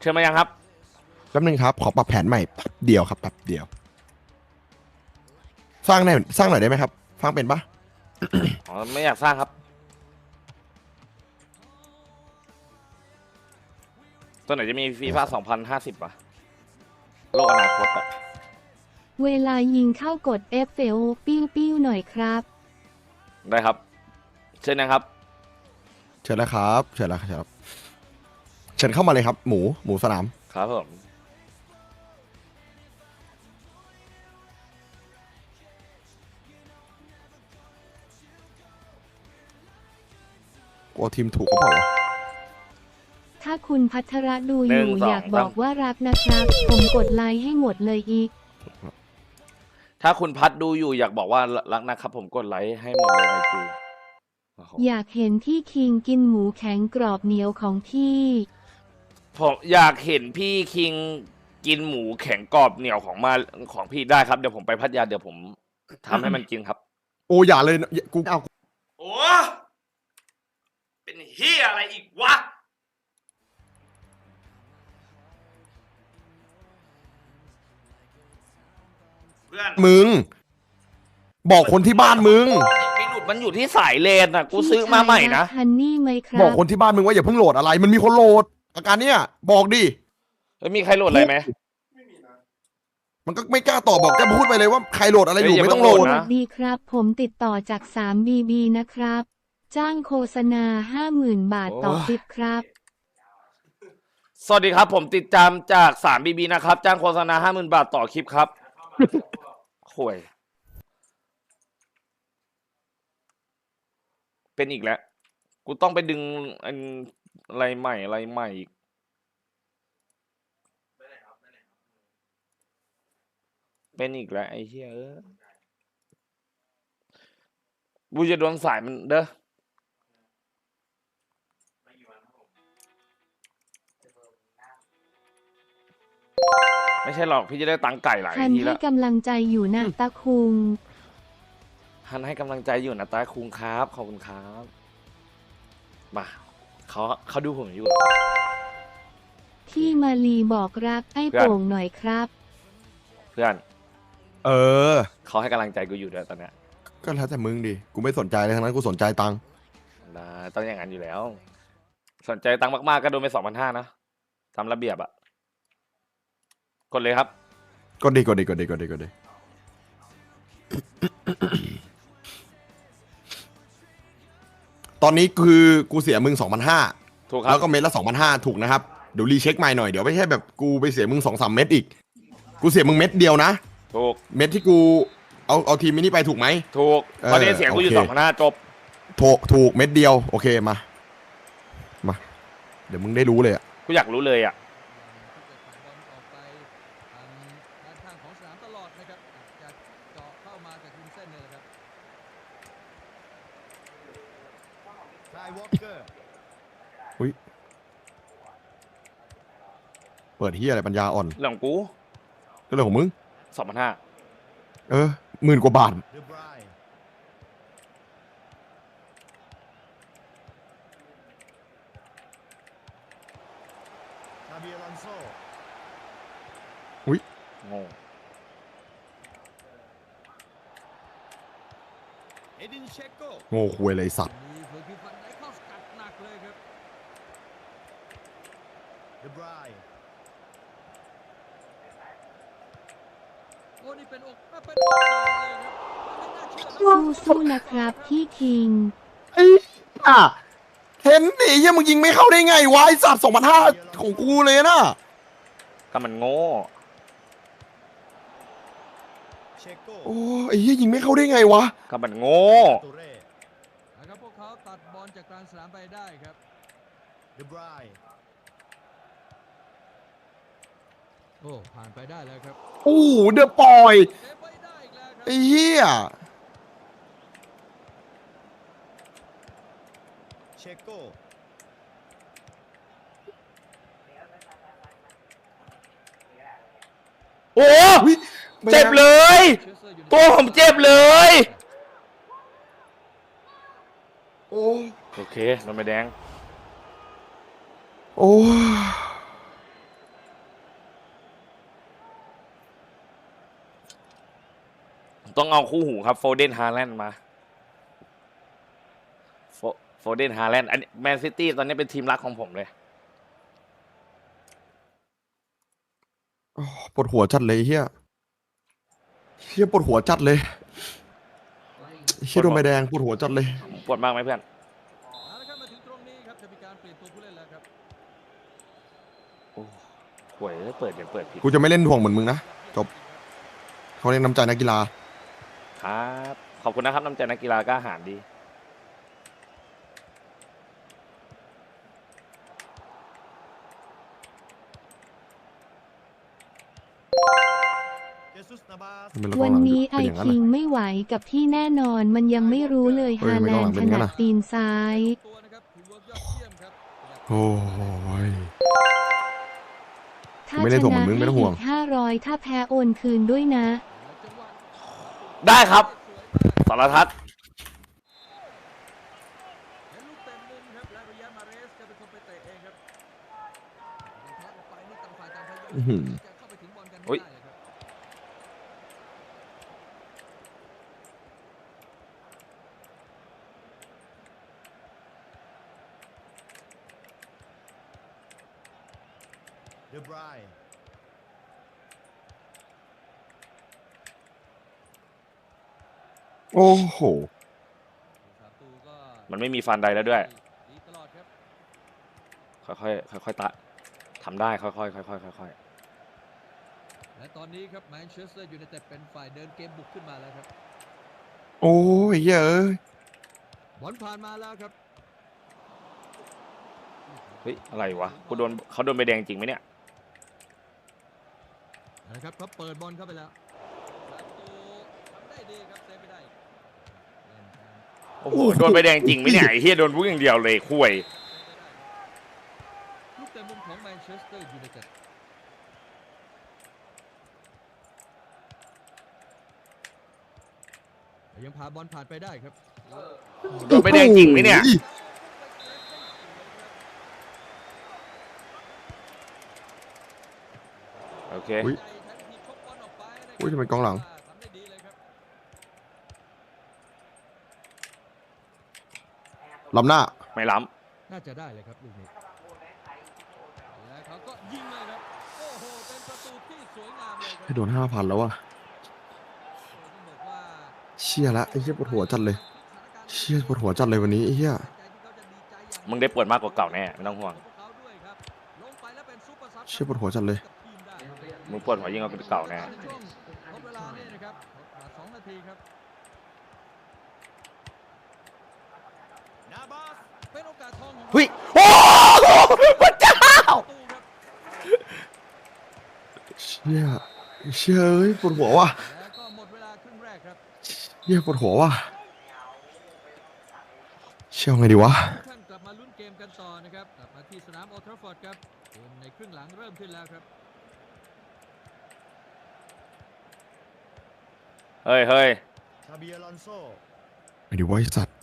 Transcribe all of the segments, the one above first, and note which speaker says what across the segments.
Speaker 1: เชิญมายังครับ
Speaker 2: แป๊บนึงครับ ขอปรับแผนใหม่แป๊บเดียวครับแป๊บเดียว สร้างได้สร้างหน่อยได้ไหมครับฟังเป็นปะ
Speaker 1: อ๋อไม่อยากสร้างครับ ตัวไหนจะมีฟีฟ่า2050ป่ะโลกอนาคตอะ
Speaker 3: เวลายิงเข้ากด F เฟลปิ้วปิ้วหน่อยครับ
Speaker 1: ได้ครับ เชิญนะครับ
Speaker 2: เชิญแล้วครับ เชิญแล้วครับ เชิญเข้ามาเลยครับ หมูหมูสนาม
Speaker 1: ครับผม
Speaker 2: กลัวทีมถูกก็บอกว่า
Speaker 3: ถ้าคุณพัทระดูอยู่
Speaker 1: หนึ่งสอง
Speaker 3: อยากบอกว่ารักนะครับ ผมกดไลค์ให้หมดเลยอีก
Speaker 1: ถ้าคุณพัดดูอยู่อยากบอกว่ารักนะครับ ผมกดไลค์ให้หมดเลยไอจี
Speaker 3: อยากเห็นที่คิงกินหมูแข็งกรอบเหนียวของพี่
Speaker 1: ผมอยากเห็นพี่คิงกินหมูแข็งกรอบเหนียวของมาของพี่ได้ครับ เดี๋ยวผมไปพัทยาเดี๋ยวผมทำให้มันกินครับ
Speaker 2: โอ้อย่าเลยนะอย่ากูเอา
Speaker 1: โอ้เป็นเฮียอะไรอีกวะ เพื่อน
Speaker 2: มึง บอกคนที่บ้านมึง
Speaker 1: ไม่หลุดมันอยู่ที่สายเลนอะ กูซื้อมาใหม่นะ
Speaker 3: ฮันนี่ไหมครั
Speaker 2: บอบกคนที่บ้านมึงว่าอย่าเพิ่งโหลดอะไร มันมีคนโหลด อาการเนี้ยบอกดิ
Speaker 1: เฮ้ยมีใครโหลดอะไรไหม
Speaker 2: มันก็ไม่กล้าตอบบอกจะพูดไปเลยว่าใครโหลดอะไรอยู่
Speaker 1: เฮ้ยอย่า
Speaker 2: ไม่ต้องโหลด
Speaker 1: เพิ่งโหลด
Speaker 3: ส
Speaker 1: นะ
Speaker 3: วัสดีครับ ผมติดต่อจาก 3BB นะครับ จ้างโฆษณา 50,000 บาทต่อคลิปครับ
Speaker 1: สวัสดีครับ ผมติดตามจากสามบีบีนะครับ จ้างโฆษณาห้าหมื่นบาทต่อคลิปครับห่วย เป็นอีกแล้ว กูต้องไปดึงอัน อะไรใหม่อะไรใหม่อีกเป็นอีกแล้วไอ้เหี้ยเออบูจะโดนสายมันเด้อไม่ใช่หรอกพี่จะได้ตังค์ไก่หลาย
Speaker 3: ฮัน
Speaker 1: ที
Speaker 3: ให้
Speaker 1: แล้ว
Speaker 3: กำลังใจอยู่นะตาคุง
Speaker 1: ฮันให้กำลังใจอยู่นะตาคุงครับ ขอบคุณครับมา เขาเขาดูผมอยู่
Speaker 3: ที่มาลีบอกรักไอ้
Speaker 1: เพื่อน
Speaker 3: โป่งหน่อยครับ
Speaker 1: เพื่อน
Speaker 2: เออ
Speaker 1: เขาให้กำลังใจกูอยู่ด้วยตอนเนี้ย
Speaker 2: ก็แล้วแต่มึงดิ กูไม่สนใจเลยทั้งนั้นกูสนใจตังค์
Speaker 1: นะต้องอย่างนั้นอยู่แล้ว สนใจตังค์มากๆก็โดนไปสองพันห้านะตามระเบียบอะกดเลยครับ
Speaker 2: ก็ดีก็ดีก็ดีก็ดีก็ดี ตอนนี้คือกูเสียมึงสองพันห้า
Speaker 1: ถูกครั
Speaker 2: แล้
Speaker 1: บ
Speaker 2: วก็เม็ดละสองพันห้าถูกนะครับเดี๋ยวรีเช็คใหม่หน่อยเดี๋ยวไม่ใช่แบบกูไปเสียมึงสองสามเม็ดอีก กูเสียมึงเม็ดเดียวนะ
Speaker 1: ถูก
Speaker 2: เม็ดที่กูเอาเอาทีมมินิไปถูกไหม
Speaker 1: ถูก
Speaker 2: เออ
Speaker 1: ตอนนี้เสียงกูอยู่
Speaker 2: โอเค
Speaker 1: สองพันห้าจบ
Speaker 2: ถูกถูกเม็ดเดียว โอเคมา มา เดี๋ยวมึงได้รู้เลยอะ
Speaker 1: กูอยากรู้เลยอะ
Speaker 4: ออกไปทางด้านข้างของสนามตลอดนะครับจะเจาะเข้ามาจากริมเส้นเนี่ยแหละครับ
Speaker 2: เปิดเฮียอะไรปัญญาอ่อน
Speaker 1: เรื่องของกู
Speaker 2: ก็เรื่องของมึง
Speaker 1: สองพันห้า
Speaker 2: เออหมื่นกว่าบาท
Speaker 1: โง่
Speaker 4: เอดินเโก
Speaker 2: โง่คุยเลยสัตว์
Speaker 4: มีเผื่อพิพันธ์ได้เข้าสกัดหนักเลยครับโอ้นี่เป็นอกเป็นอกเลยครับไม่น่าเชื่อนะ
Speaker 3: สู้ๆนะครับพี่คิง
Speaker 2: ไอ้อะเห็นดิเฮียมึงยิงไม่เข้าได้ไงวะไอ้สัตว์สองพันห้าของกูเลยนะ
Speaker 1: ก็มันโง่
Speaker 2: โอ้ไอ้เฮียยิงไม่เข้าได้ไงวะ
Speaker 1: ก็มันโง่
Speaker 4: นะครับพวกเขาตัดบอลจากกลางสนามไปได้ครับโอ้ผ่านไปได้แล้วครับ
Speaker 2: โอ้โหเดอะปอย
Speaker 4: เซฟไว้ได้อีกแล้วครับ
Speaker 2: ไอ้เฮีย
Speaker 5: เชโก้
Speaker 1: โอ้
Speaker 2: อุ๊ย
Speaker 1: เจ็บเลย
Speaker 4: ตั
Speaker 1: วผมเจ็บเลย
Speaker 2: โอ้
Speaker 1: โอเคโดนไปแดง
Speaker 2: โอ้
Speaker 1: ต้องเอาคู่หูครับโฟเดนฮาแลนด์มาโฟเดนฮาแลนด์อันนี้แมนซิตี้ตอนนี้เป็นทีมรักของผมเลย
Speaker 2: ปวดหัวชัดเลยเฮีย เฮียปวดหัวจัดเลยเฮียโดนใบแดงปวดหัวจัดเลย
Speaker 1: ปวดมากไหมเพื่อน
Speaker 4: เอาละครับมาถึงตรงนี้ครับจะมีการเปลี่ยนตัวผู้เล่นแล้วครับ
Speaker 1: โอ้ห่วยเปิดเดี๋ยวเปิดผิด
Speaker 2: กูจะไม่เล่นถ่วงเหมือนมึงนะ จบ เขาเรียกน้ำใจนักกีฬา
Speaker 1: ครับ ขอบคุณนะครับน้ำใจนักกีฬากล้าหาญดี
Speaker 2: เป็นรถก
Speaker 3: วั
Speaker 2: อนงหลัง
Speaker 3: นี้ไอ
Speaker 2: เป็นอย่างนั้น
Speaker 3: คิ
Speaker 2: น่ะ
Speaker 3: งไม่ไหวกับที่แน่นอนมันยังไม่รู้เลย
Speaker 2: เฮ้
Speaker 3: ฮาย
Speaker 2: ทำไม
Speaker 3: แล
Speaker 2: กองหลั
Speaker 3: น
Speaker 2: ง
Speaker 3: ด์
Speaker 2: เป็
Speaker 3: ถ
Speaker 2: นอย่างนั้
Speaker 3: นั
Speaker 2: น
Speaker 3: ด
Speaker 2: น่ะ
Speaker 3: ตีนซ้าย
Speaker 4: ตัวนะครับถือว่ายอดเยี่ยมครับ
Speaker 2: โอ้ย
Speaker 3: ถ้า
Speaker 2: ไม่
Speaker 3: ช
Speaker 2: ได้ถ่วง
Speaker 3: นะ
Speaker 2: เหมือนมึงไม่
Speaker 3: ให้
Speaker 2: ต้องห่
Speaker 3: อี
Speaker 2: วง
Speaker 3: กห้าร้อยถ้าแพ้โอนคืนด้วยนะ
Speaker 4: จังหวะ
Speaker 1: ได้ครับสารทัศน์
Speaker 4: เห็นลูกเต็มมุมครับและริยามาเรสจะเป็นคนไปเตะเองครับทอดออกไปนี่ต่างฝ่ายต่างพยายาม
Speaker 2: อื้อหือ
Speaker 4: จะ เข้าไปถึงบอลกันให้ได้เลยครับ
Speaker 5: เดบราย
Speaker 2: โอ้โห
Speaker 4: สามตูก็
Speaker 1: มันไม่มีฟันใดแล้วด้วย
Speaker 4: ดีตลอดครับ
Speaker 1: ค่อยๆ ค่อยๆ ตะทำได้ค่อยๆ ค่อยๆ ค่อย
Speaker 4: และตอนนี้ครับแมนเชสเตอร์ยูไนเต็ดเป็นฝ่ายเดินเกมบุกขึ้นมาแล้วครับ
Speaker 2: โอ้ยเหี้ยเอ้ย
Speaker 4: บอลผ่านมาแล้วครับ
Speaker 1: ๆเฮ้ย อะไรวะกูโดนเขาโดนใบแดงจริงไหมเนี่ย
Speaker 4: นะครับเขาเปิดบอลเข้าไปแล้วประตูทำได้ดีครับเซฟไม่ได้เล่นกัน
Speaker 1: โอ้โหโดนใบแดงจริงไหมเนี่ยไอ้เฮียโดนพุกอย่างเดียวเลยคุย
Speaker 4: ลูกเตะมุมของแมนเชสเตอร์ยูไนเต็ดยังพาบอลผ่านไปได้ครับ
Speaker 1: โดนใบแดงจริงไหมเนี่ยโอเค
Speaker 2: อุ๊ย อุ๊ยทำไมกองหลัง
Speaker 4: ทำได้ดีเลยครับ
Speaker 2: ลำหน้า
Speaker 1: ไม่ล้
Speaker 4: น่าจะได้เลยครับลูกนี้และเขาก็ยิงเลยครับโอ้โหเป็นประตูที่สวยงามเลยครั
Speaker 2: ให้โดนห้าพันแล้วว่ะ
Speaker 4: ต้องบอกว่า
Speaker 2: เชี่ยละไอ้เหี้ยปวดหัวจัดเลย เชี่ยปวดหัวจัดเลยวันนี้ไอ้เหี้ยำ
Speaker 1: มึงได้ปวดมากกว่าเก่าแน่ไม่ต้องห่วง
Speaker 2: เชี่ยปวดหัวจัดเลย
Speaker 1: มึงปวดหัวยิ่งกว่าเก่าแน่
Speaker 4: ในช่วงทดเวลาเนี่ยนะครับทดเวลาสองนาทีครับ
Speaker 5: นาบาส
Speaker 4: เป็นโอกาสทองของ
Speaker 1: เฮ้ยโอ้โหพระเจ้า
Speaker 4: ประตูครับ
Speaker 2: เชี่ยเชี่ยเอ้ยปวดหัวว่ะ
Speaker 4: แล้วก็หมดเวลาครึ่งแรกครับ
Speaker 2: เชี่ยปวดหัวว่ะเชี่ยเอาไงดีวะ
Speaker 4: ทุกท่านกลับมาลุ้นเกมกันต่อนะครับกลับมาที่สนามโอลด์แทราฟฟอร์ดครับเกมในครึ่งหลังเริ่มขึ้นแล้วครับ
Speaker 1: เฮ้ยเฮ้ย
Speaker 5: ชาเบียลอนโซ
Speaker 2: ไงดีวะไอ้สัตว์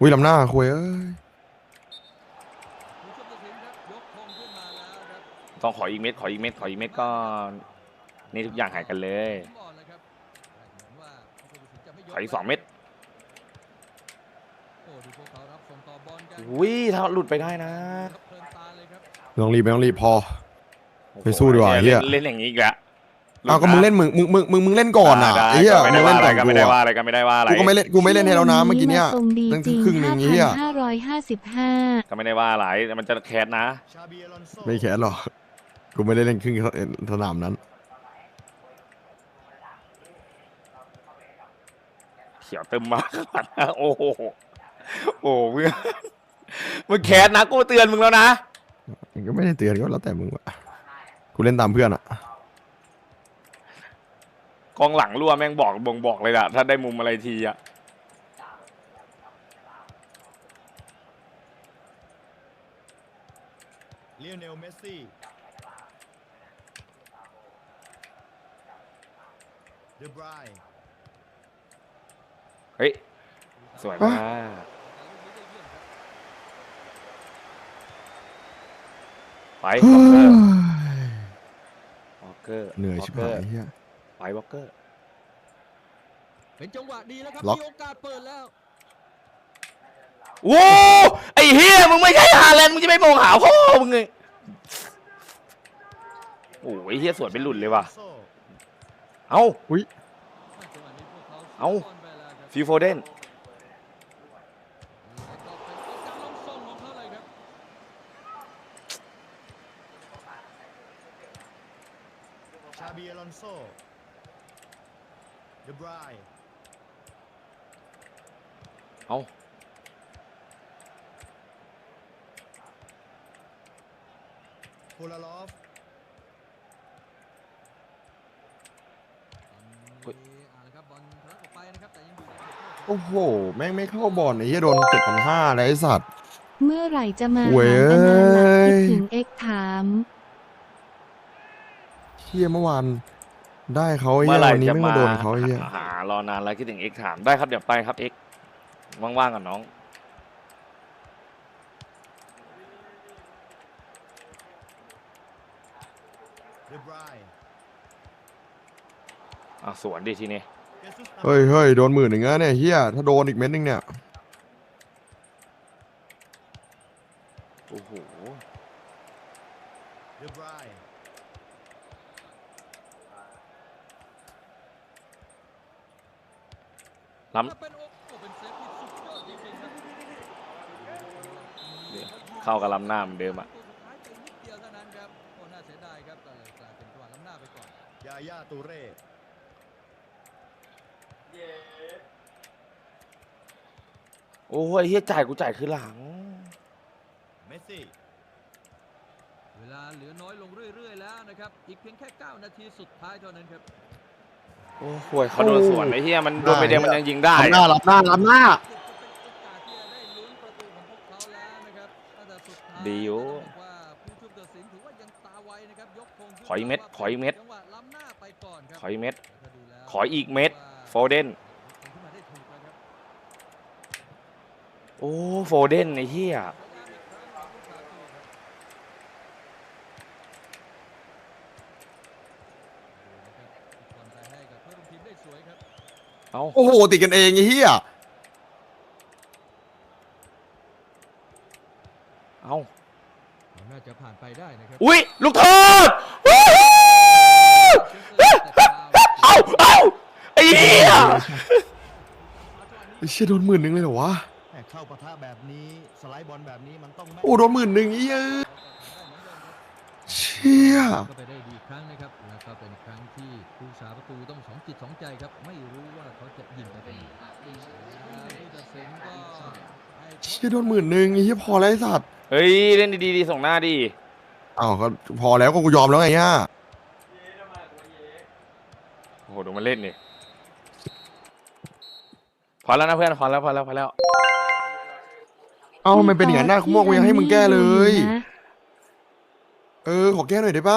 Speaker 2: อุ้ยลำหน้าคุยเอ้ย
Speaker 4: ผู้ช่วยตัดสินครับ ยกธงขึ้นมาแล้วครับ
Speaker 1: ต้องขออีกเม็ดขออีกเม็ดขออีกเม็ดก็นี่ทุกอย่างหายกันเลย
Speaker 4: ผมบอกเลยครับเหมือนว่าผู้ช่วยตัดสินจะไม่ยก
Speaker 1: ขออีกสองเม็ด
Speaker 4: โอ้ดูพวกเขารับส่งต่อบอลกัน
Speaker 1: อุ้ยถ้าหลุดไปได้นะ
Speaker 4: ครับเพลินตาเลยครับ
Speaker 2: ไม่ต้องรีบไม่ต้องรีบพอ
Speaker 1: โอ้โห
Speaker 2: ไปสู้ดีกว่าเหี้ย
Speaker 1: เล่นเล่นอย่างนี้อีกแล้ว
Speaker 2: อ้าวก็มึงเล่นมึงมึงมึงมึงมึงเล่นก่อนอะ
Speaker 1: ได้
Speaker 2: ไอ้เหี้ย
Speaker 1: ก็
Speaker 2: มึ
Speaker 1: ไม่
Speaker 2: ง
Speaker 1: ได้
Speaker 2: เล่
Speaker 1: ว่านอะไร
Speaker 2: ก่อน
Speaker 1: ก็
Speaker 2: กู
Speaker 1: ไม่ได้ว่า
Speaker 2: อะ
Speaker 1: อะไรก็ไม่ได้ว่าอะไร
Speaker 2: กูก็ไม่เล่นกูไม่เล่นให้แล้วนะเมื่อกี้เนี้ย
Speaker 3: ทรงดี
Speaker 2: ตั้ง
Speaker 3: จริง
Speaker 2: ครึ่งหนึ่งเหี้ย
Speaker 3: ห้าร้อยห้าสิบห้า
Speaker 1: ก็ไม่ได้ว่าอะไรมันจะแคสนะ
Speaker 5: ชาเบียลอนโซ
Speaker 2: ไม่แขนหรอก กูไม่ได้เล่นครึ่งสนามนั้น
Speaker 1: เขียวเติมมากโอ้โหโอ้โหเพื่อนมึงแคสนะกูเตือนมึงแล้วนะ
Speaker 2: มันก็ไม่ได้เตือนก็แล้วแต่มึงว่ะกูเล่นตามเพื่อนอะ
Speaker 1: กองหลังรั่วแม่งบอกบ่งบอกเลยอะถ้าได้มุมอะไรทีอะ
Speaker 5: เลียเนลเมสซี่ เดบราย
Speaker 1: เฮ้ย สวยมากไปวอลเกอร์วอลเกอร์
Speaker 2: เหนื่อยชิบหายเฮีย
Speaker 1: ไปวอลเกอร์
Speaker 4: เป็นจังหวะดีแล้วครับ
Speaker 2: ล็อก
Speaker 4: มีโอกาสเปิดแล้ว
Speaker 1: โว้ไอ้เฮียมึงไม่ใช่ฮาแลนด์มึงจะไปมองหาพ่อมึงไงโอ้ยไอ้เฮียสวนเป็นหลุดเลยว่ะ
Speaker 5: โซ่
Speaker 1: เอ้า
Speaker 2: อุ้ย
Speaker 4: จังหวะนี้พวกเขา
Speaker 1: เอ้า
Speaker 4: บอลไปแล้วครับ
Speaker 1: ฟิลโฟเดน
Speaker 4: แล้วก็เป็นโอกาสลงส่งของเขาเลยครับ
Speaker 5: ชาบีอลอนโซเดบราย
Speaker 1: เอ้า
Speaker 5: โพลารอฟ
Speaker 4: โทษครับ
Speaker 2: โอ้โห แม่งไม่เข้าบอลไอ้เหี้ยโดนเจ็ดพันห้าเลยไอ้สัตว์
Speaker 3: เมื่อไหร่จะมา
Speaker 2: เว้
Speaker 3: หายกันนานหลักคิดถึงเอ็กถาม
Speaker 2: เหี้ยเมื่อวานได้เขาไอ้
Speaker 1: เมื่
Speaker 2: เหี้
Speaker 1: อยไหร่
Speaker 2: วันนี้
Speaker 1: จะ
Speaker 2: ไม่
Speaker 1: มา
Speaker 2: มาโดนเขาไอ้เหี้ย
Speaker 1: หารอนานแล้วคิดถึงเอ็กถามได้ครับเดี๋ยวไปครับเอ็กว่างๆกับน้อง
Speaker 5: เดบราย
Speaker 1: อะสวนดิทีนี้
Speaker 5: เจสุส
Speaker 2: เฮ้ยเฮ้ยโดนหมื่นหนึ่งแล้วเนี่ยเหี้ยถ้าโดนอีกเม็ดนึงเนี่ย
Speaker 1: โอ้โห
Speaker 5: เดบราย
Speaker 1: ล้
Speaker 4: เป็นโอ้โหเป็นเซฟที่สุดยอดจริงๆครับำ
Speaker 1: เข้ากับล้ำหน้าเหมือนเดิมอะ
Speaker 4: ตัวสุดท้ายไปนิดเดียวเท่านั้นครับโอ้น่าเสียดายครับก็เลยกลายเป็นจังหวะล้ำหน้าไปก่อน
Speaker 5: ยาย่าตูเร่
Speaker 1: โอ้ยเฮียจ่ายกูจ่ายคือหลัง
Speaker 5: เมสซี่
Speaker 4: เวลาเหลือน้อยลงเรื่อย ๆ แล้วนะครับ อีกเพียงแค่ 9 นาทีสุดท้ายเท่านั้นครับ
Speaker 1: โอ้โหเขาโดนสวนไอ้เฮียมันโดนไปเดียวมันยังยิงได้
Speaker 2: รับหน้ารับหน้ารับหน้า
Speaker 4: เกือบจะเป็นโอกาสที่จะได้ลุ้นประตูของพวกเขาแล้วนะครับแต่สุดท้าย
Speaker 1: ดีอยู่
Speaker 4: ต้องบอกว่าผู้ช่วยตัดสินถือว่ายังตาไวนะครับยกธงขึ้น
Speaker 1: ขออีกเม็ด
Speaker 4: ว่า
Speaker 1: ขออีกเม็ด
Speaker 4: จังหวะล้ำหน้าไปก่อนครับ
Speaker 1: ขออีกเม็ด
Speaker 4: ถ้าดูแล้ว
Speaker 1: ขออีกเม็ด โฟเดน
Speaker 4: ยกธงขึ้นมาได้ถูกแล้วครับ
Speaker 1: โอ้โฟเดนไอ้เฮีย
Speaker 4: พยายามอีกครั้งของผู้สาประตูครับดูนะครับบอลไปให้กับเพื่อนร่วมทีมได้สวยครับ
Speaker 1: เอ้า
Speaker 2: โอ้โห ติดกันเองไอ้เหี้ย
Speaker 1: เอ้า
Speaker 4: น่าจะผ่านไปได้นะครับ
Speaker 1: อุ้ยลูกโทษวู้ฮู้เอ้าเอ้าไอ้เหี้ย
Speaker 2: ไอ้เชี่ยโดนหมื่นหนึ่งเลยเหรอวะ
Speaker 5: แม่เข้าปะทะแบบนี้สไลด์บอลแบบนี้มันต้องแม่น
Speaker 2: โอ้โดนหมื่นหนึ่งไอ้เหี้ยเชี่ย
Speaker 4: ก็ไปได้ดีอีกครั้งนะครับ แล้วก็เป็นครั้งที่ผู้สาประตูต้องสองจิตสองใจครับ ไม่รู้ว่าเขาจะยิงไปตรงไหนผู้ตัดสินก็ให้
Speaker 2: เชี่ยโดนหมื่นหนึ่งไอ้เหี้ยพอแล้วไอ้สัตว์
Speaker 1: เฮ้ย เล่นดีๆดีส่งหน้าดิ
Speaker 2: อ้าวก็พอแล้วก็กูยอมแล้วไงเนี่ย
Speaker 1: โอ้โหดูมันเล่นนี่ พอแล้วนะเพื่อนพอแล้วพอแล้วพอแล้ว
Speaker 2: เอ้าทำไมเป็นอย่างนั้นน่ะกูบอกกูยังให้มึงแก้เลย
Speaker 3: นะ
Speaker 2: เออ ขอแก้หน่อยได้ปะ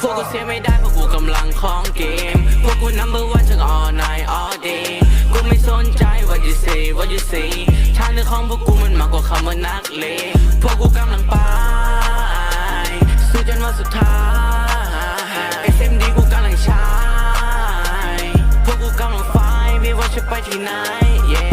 Speaker 6: พวกกูเสียไม่ได้เพราะกูกำลังของเกม พวกกู number one ทั้ง all night all day กูไม่สนใจ what you say what you say ทางเดินของพวกกูมันมากกว่าคำว่านักเลงพวกกูกำลังไปสู้จนวันสุดท้าย SMD กูกำลังใช้ พวกกูกำลังไฟ ไม่ว่าจะไปที่ไหน yeah